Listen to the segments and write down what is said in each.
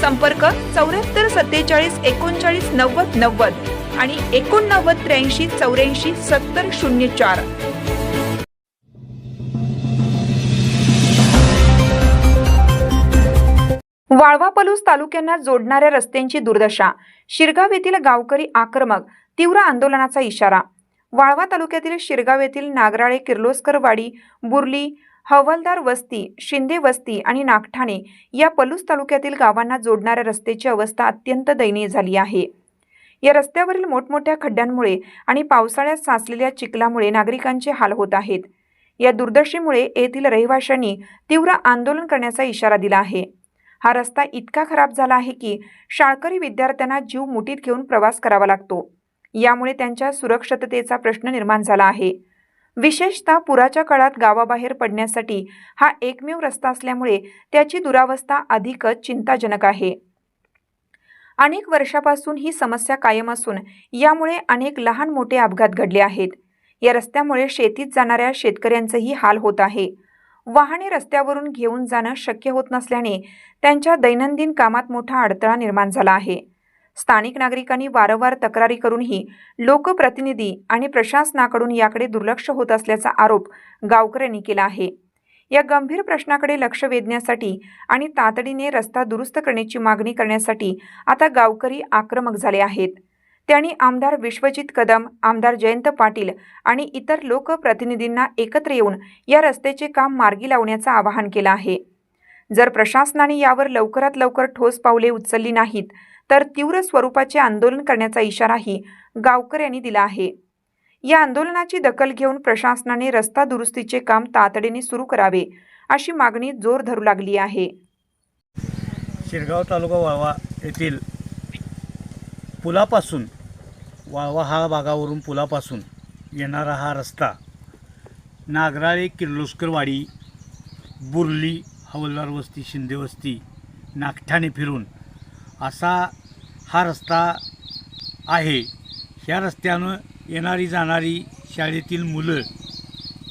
संपर्क चौऱ्याहत्तर सत्तेचाळीस एकोणचाळीस नव्वद नव्वद आणि एकोणनव्वद त्र्याऐंशी चौऱ्याऐंशी सत्तर शून्य चार. वाळवा पलूस तालुक्यांना जोडणाऱ्या रस्त्यांची दुर्दशा. शिरगाव येथील गावकरी आक्रमक तीव्र आंदोलनाचा इशारा. वाळवा तालुक्यातील शिरगाव येथील नागराळे किर्लोस्करवाडी बुरली बुर्ली हवालदार वस्ती शिंदे वस्ती आणि नागठाणे या पलूस तालुक्यातील गावांना जोडणाऱ्या रस्त्याची अवस्था अत्यंत दयनीय झाली आहे. या रस्त्यावरील मोठमोठ्या खड्ड्यांमुळे आणि पावसाळ्यात साचलेल्या चिखलामुळे नागरिकांचे हाल होत आहेत. या दुर्दशेमुळे येथील रहिवाशांनी तीव्र आंदोलन करण्याचा इशारा दिला आहे. हा रस्ता इतका खराब झाला आहे की शाळकरी विद्यार्थ्यांना जीव मुठीत घेऊन प्रवास करावा लागतो. यामुळे त्यांच्या सुरक्षिततेचा प्रश्न निर्माण झाला आहे. विशेषतः पुराच्या काळात गावाबाहेर पडण्यासाठी हा एकमेव रस्ता असल्यामुळे त्याची दुरावस्था अधिकच चिंताजनक आहे. अनेक वर्षापासून ही समस्या कायम असून यामुळे अनेक लहान मोठे अपघात घडले आहेत. या रस्त्यामुळे शेतीत जाणाऱ्या शेतकऱ्यांचंही हाल होत आहे. वाहने रस्त्यावरून घेऊन जाणं शक्य होत नसल्याने त्यांच्या दैनंदिन कामात मोठा अडथळा निर्माण झाला आहे. स्थानिक नागरिकांनी वारंवार तक्रारी करूनही लोकप्रतिनिधी आणि प्रशासनाकडून याकडे दुर्लक्ष होत असल्याचा आरोप गावकऱ्यांनी केला आहे. या गंभीर प्रश्नाकडे लक्ष वेधण्यासाठी आणि तातडीने रस्ता दुरुस्त करण्याची मागणी करण्यासाठी आता गावकरी आक्रमक झाले आहेत. त्यांनी आमदार विश्वजित कदम आमदार जयंत पाटील आणि इतर लोकप्रतिनिधींना एकत्र येऊन या रस्त्याचे काम मार्गी लावण्याचं आवाहन केलं आहे. जर प्रशासनाने यावर लवकरात लवकर ठोस पावले उचलली नाहीत तर तीव्र स्वरूपाचे आंदोलन करण्याचा इशाराही गावकर यांनी दिला आहे. या आंदोलनाची दखल घेऊन प्रशासनाने रस्ता दुरुस्तीचे काम तातडीने सुरू करावे अशी मागणी जोर धरू लागली आहे. शिरगाव तालुका वाळवा येथील पुलापासून वाळवा हा भागावरून पुलापासून येणारा हा रस्ता नागराळे किर्लोस्करवाडी बुर्ली हवलदार वस्ती शिंदे वस्ती नागठाणे फिरून असा हा रस्ता आहे. ह्या रस्त्यानं येणारी जाणारी शाळेतील मुलं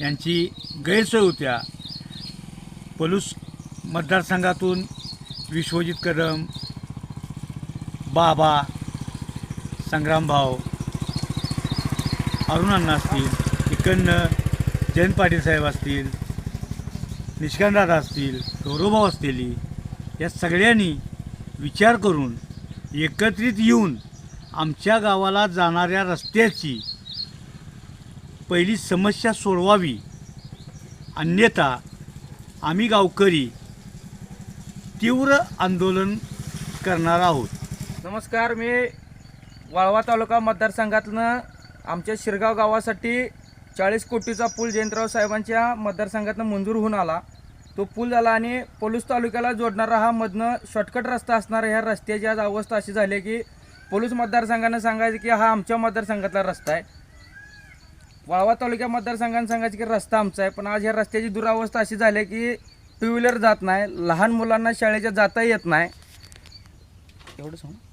यांची गैरसोय होत्या. पलूस मतदारसंघातून विश्वजित कदम बाबा संग्रामभाऊ अरुणांना असतील इकडनं जयंत पाटील साहेब असतील निष्कांतदादा असतील गौरवभाऊ असतील या सगळ्यांनी विचार करून एकत्रित येऊन आमच्या गावाला जाणाऱ्या रस्त्याची पहिली समस्या सोडवावी. अन्यथा आम्ही गावकरी तीव्र आंदोलन करणार आहोत. नमस्कार मी वाळवा तालुका मतदारसंघातनं आमच्या शिरगाव गावासाठी चाळीस कोटीचा पूल जयंतराव साहेबांच्या मतदारसंघातनं मंजूर होऊन आला. तो पूल झाला आणि पोलूस तालुक्याला जोडणारा हा मधनं शॉर्टकट रस्ता असणारा ह्या रस्त्याची आज अवस्था अशी झाली आहे की पोलूस मतदारसंघानं सांगायचं की हा आमच्या मतदारसंघातला रस्ता आहे. वाळवा तालुक्या मतदारसंघानं सांगायचं की रस्ता आमचा आहे. पण आज ह्या रस्त्याची दुरावस्था अशी झाली आहे की टू व्हीलर जात नाही. लहान मुलांना शाळेच्या जाता येत नाही. एवढं सांग हो.